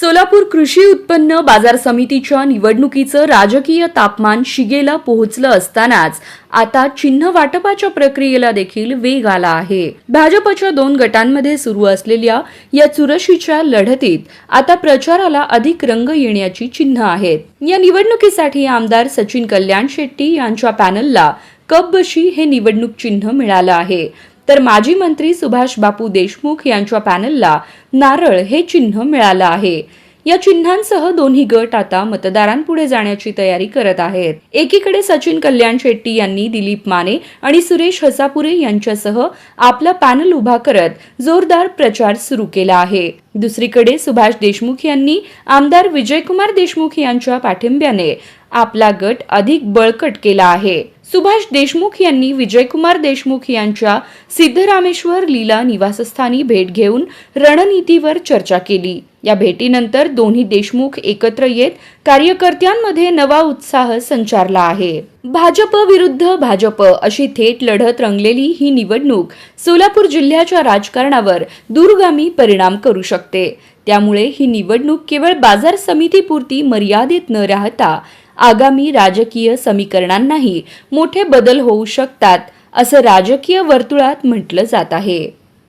सोलापूर कृषी उत्पन्न बाजार समितीच्या निवडणुकीचं राजकीय तापमान शिगेला पोहोचलं असतानाच आता चिन्ह वाटपाच्या प्रक्रियेला देखील वेग आला आहे. भाजपच्या दोन गटांमध्ये सुरू असलेल्या या चुरशीच्या लढतीत आता प्रचाराला अधिक रंग येण्याची चिन्ह आहेत. या निवडणुकीसाठी आमदार सचिन कल्याण शेट्टी यांच्या पॅनलला कपबशी हे निवडणूक चिन्ह मिळालं आहे. तर माजी मंत्री सुभाष बापू देशमुख यांच्या पॅनलला नारळ हे चिन्ह मिळालं आहे. या चिन्हांसह दोन्ही गट आता मतदारांपुढे जाण्याची तयारी करत आहेत. एकीकडे सचिन कल्याण शेट्टी यांनी दिलीप माने आणि सुरेश हसापुरे यांच्यासह आपला पॅनल उभा करत जोरदार प्रचार सुरू केला आहे. दुसरीकडे सुभाष देशमुख यांनी आमदार विजयकुमार देशमुख यांच्या पाठिंब्याने आपला गट अधिक बळकट केला आहे. सुभाष देशमुख यांनी विजयकुमार देशमुख यांच्या सिद्धरामेश्वर लीला निवासस्थानी भेट घेऊन रणनीतीवर चर्चा केली. या भेटीनंतर दोन्ही देशमुख एकत्र येत कार्यकर्त्यांमध्ये नवा उत्साह संचारला आहे. भाजप विरुद्ध भाजप अशी थेट लढत रंगलेली ही निवडणूक सोलापूर जिल्ह्याच्या राजकारणावर दूरगामी परिणाम करू शकते. त्यामुळे ही निवडणूक केवळ बाजार समितीपुरती मर्यादित न राहता आगामी राजकीय समीकरणांनाही मोठे बदल होऊ शकतात असं राजकीय वर्तुळात म्हटलं जात आहे.